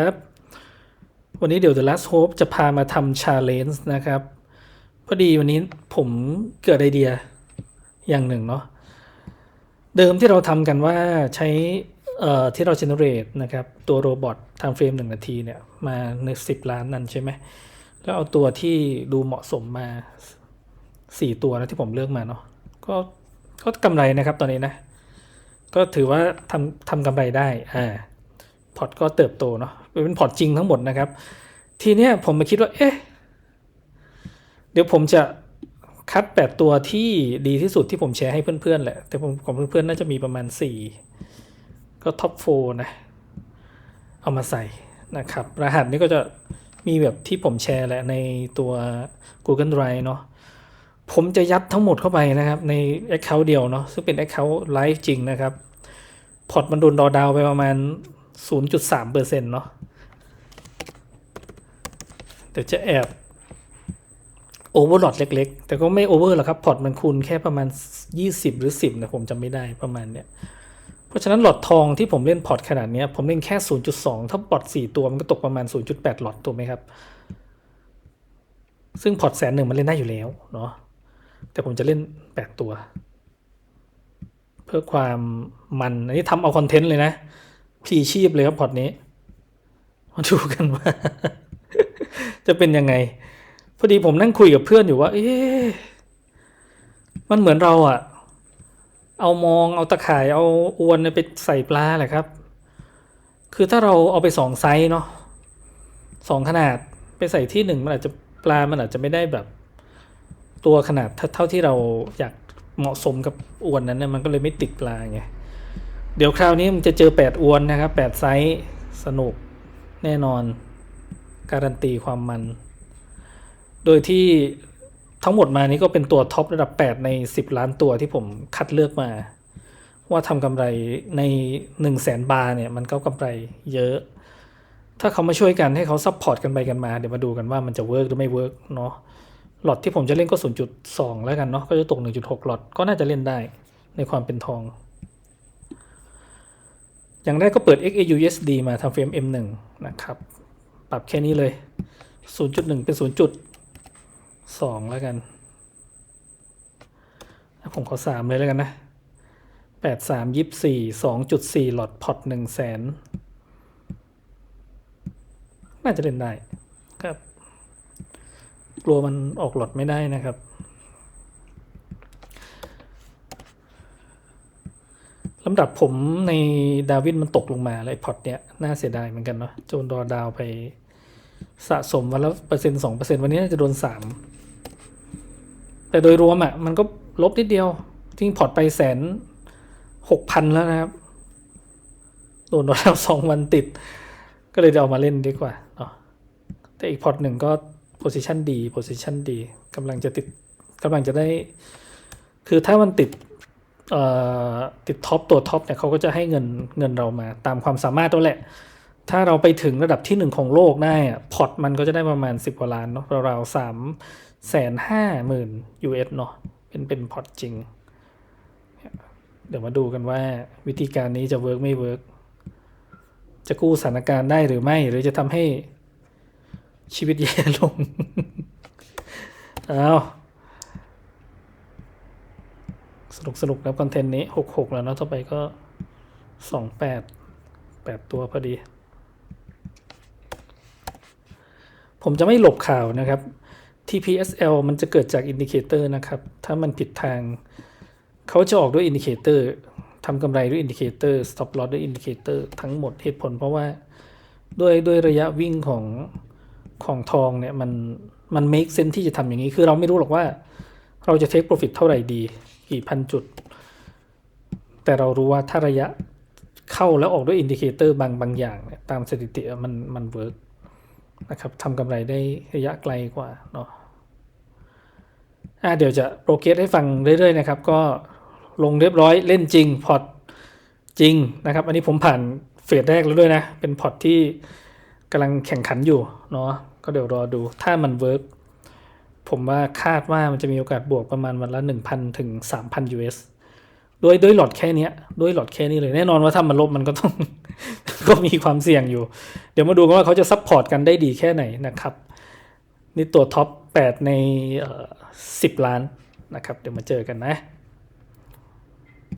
ครับวันนี้เดี๋ยว The Last Hope จะพามาทำ Challenge นะครับ พอดีวันนี้ผมเกิดไอเดียอย่างหนึ่งเนาะเดิมที่เราทำกันว่าใช้ที่เรา generate นะครับ ตัวโรบอททำเฟรมหนึ่งนาทีเนี่ย มาในสิบล้านนั่นใช่ไหม แล้วเอาตัวที่ดูเหมาะสมมาสี่ตัวนะที่ผมเลือกมาเนาะก็ก็กำไรนะครับตอนนี้นะ ก็ถือว่าทำทำกำไรได้อ่า พอร์ตก็เติบโตเนาะเป็นพอร์ตจริงทั้งหมดนะครับ ทีเนี้ยผมมาคิดว่า เอ๊ะ เดี๋ยวผมจะคัดแปดตัวที่ดีที่สุดที่ผมแชร์ให้เพื่อนๆแหละ แต่ผมของเพื่อนๆน่าจะมีประมาณสี่ก็ท็อปโฟนะ เอามาใส่นะครับ รหัสนี้ก็จะมีแบบที่ผมแชร์แหละในตัว Google Drive เนาะผมจะยัดทั้งหมดเข้าไปนะครับ ใน Account เดียวเนาะซึ่งเป็น Account Live จริงนะครับ พอร์ตมันโดนดอดาวไปประมาณ 0.3เปอร์เซ็นต์เนาะเดี๋ยวจะแอบโอเวอร์หลอดเล็ก ๆ แต่ก็ไม่โอเวอร์หรอกครับ พอร์ตมันคูณแค่ประมาณ 20 หรือ 10นะผมจำไม่ได้ประมาณเนี้ย เพราะฉะนั้นหลอดทองที่ผมเล่นพอร์ตขนาดเนี้ยผมเล่นแค่ 0.2 ถ้าพอร์ต 4 ตัวมันก็ตกประมาณ 0.8 หลอดถูกไหมครับ ซึ่งพอร์ตแสนหนึ่งมันเล่นได้อยู่แล้วเนาะ แต่ผมจะเล่น 8 ตัว เพื่อความมัน อันนี้ทำเอาคอนเทนต์เลยนะ พลีชีพเลยครับพอร์ตนี้มาดูกันว่า จะเป็นยังไง พอดีผมนั่งคุยกับเพื่อนอยู่ว่า เอ๊ะมันเหมือนเราอะเอามองเอาตะข่ายเอาอวนไปใส่ปลาแหละครับ คือถ้าเราเอาไปสองไซส์เนาะสองขนาดไปใส่ที่หนึ่งมันอาจจะปลา มันอาจจะไม่ได้แบบ ตัวขนาดเท่าที่เราอยากเหมาะสมกับอวนนั้นเนี่ยมันก็เลยไม่ติดปลาไง เดี๋ยวคราวนี้มันจะเจอ 8 อวนนะครับ8ไซส์สนุกแน่นอน การันตีความมัน โดยที่ทั้งหมดมานี้ก็เป็นตัวท็อประดับ 8 ใน 10 ล้านตัวที่ผมคัดเลือกมา ว่าทำกำไรใน 1 0 0 0 0แสนบาทเนี่ยมันก็กำไรเยอะ ถ้าเขามาช่วยกันให้เขาซัพพอร์ตกันไปกันมา เดี๋ยวมาดูกันว่ามันจะเวิร์กหรือไม่เวิร์กเนาะหลอดที่ผมจะเล่นก็ 0.2 แล้วกันเนาะก็จะตก 1.6 หลอดก็น่าจะเล่นได้ในความเป็นทอง อย่างแรกก็เปิด XAUSD มาทำเฟรม M1 นะครับ ปรับแค่นี้เลย 0.1 เป็น 0.2 แล้วกัน ผมขอ 3 เลยแล้วกันนะ 8 3 24 2.4 หลอดพอต1แสนน่าจะเล่นได้ครับ กลัวมันออกหลอดไม่ได้นะครับ ลำดับผมในดาวินมันตกลงมาเลยพอตเนี้ยน่าเสียดายเหมือนกันเนาะโจนดอดาวไปสะสมวันละเปอร์เซ็นต์สองเปอร์เซ็นต์วันนี้จะโดนสามแต่โดยรวมอะ่ะ มันก็ลบนิดเดียวทิ้งพอร์ตไปแสนหกพันแล้วนะครับ โดนดอดาวสองวันติด ก็เลยจะเอามาเล่นดีกว่าเนาะแต่อีกพอร์ตหนึ่งก็โพซิชันดีโพซิชันดีกำลังจะติดกำลังจะได้ คือถ้ามันติด ติดท็อปตัวท็อปเนี่ยเขาก็จะให้เงินเงินเรามา ตามความสามารถตัวแหละ ถ้าเราไปถึงระดับที่หนึ่งของโลกได้อะพอร์ตมันก็จะได้ประมาณสิบกว่าล้านเนาะราวๆสามแสนห้าหมื่น US เนาะเป็นเป็นพอร์ตจริง เดี๋ยวมาดูกันว่าวิธีการนี้จะเวิร์กไม่เวิร์กจะกู้สถานการณ์ได้หรือไม่ หรือจะทำให้ชีวิตแย่ลง เอา สนุกสนุกนะคอนเทนต์นี้หกหกแล้วเนาะต่อไปก็สองแปดแปดตัวพอดี ผมจะไม่หลบข่าวนะครับ TPSL มันจะเกิดจากอินดิเคเตอร์นะครับ ถ้ามันผิดทาง เขาจะออกด้วยอินดิเคเตอร์ทำกำไรด้วยอินดิเคเตอร์ stop loss ด้วยอินดิเคเตอร์ทั้งหมดเหตุผลเพราะว่าด้วยด้วยระยะวิ่งของของทองเนี่ย มันมัน make sense ที่จะทำอย่างนี้ คือเราไม่รู้หรอกว่า เราจะ take profit เท่าไหร่ดี กี่พันจุด แต่เรารู้ว่าถ้าระยะเข้าแล้วออกด้วยอินดิเคเตอร์บางบางอย่างเนี่ยตามสถิติมันมันเวิร์กนะครับทำกำไรได้ระยะไกลกว่าเนาะอะเดี๋ยวจะโปรเกรสให้ฟังเรื่อยๆนะครับ ก็ลงเรียบร้อยเล่นจริงพอร์ตจริงนะครับ อันนี้ผมผ่านเฟสแรกแล้วด้วยนะ เป็นพอร์ตที่กำลังแข่งขันอยู่เนาะก็เดี๋ยวรอดูถ้ามันเวิร์ก ผมว่าคาดว่ามันจะมีโอกาสบวกประมาณวันละ 1,000 ถึง 3,000 US ด้วยด้วยหลอดแค่นี้ด้วยหลอดแค่นี้เลย แน่นอนว่าถ้ามันลบมันก็ต้อง ก็มีความเสี่ยงอยู่ เดี๋ยวมาดูกันว่าเขาจะซัพพอร์ตกันได้ดีแค่ไหนนะครับ นี่ตัวท็อป 8 ในสิบล้านนะครับ เดี๋ยวมาเจอกันนะ